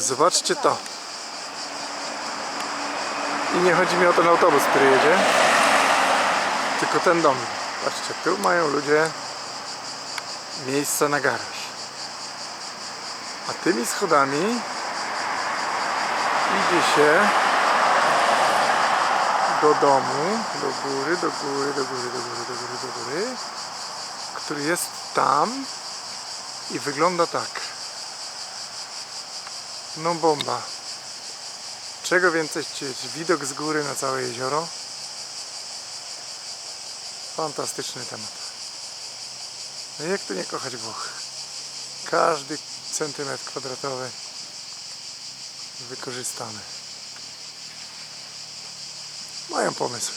Zobaczcie to. I nie chodzi mi o ten autobus, który jedzie, tylko ten dom. Patrzcie, tu mają ludzie miejsce na garaż. A tymi schodami idzie się do domu, do góry, do góry, do góry, do góry, do góry, do góry, który jest tam i wygląda tak. No bomba. Czego więcej chcieć? Widok z góry na całe jezioro. Fantastyczny temat. No jak tu nie kochać Włoch? Każdy centymetr kwadratowy wykorzystany. Mają pomysły.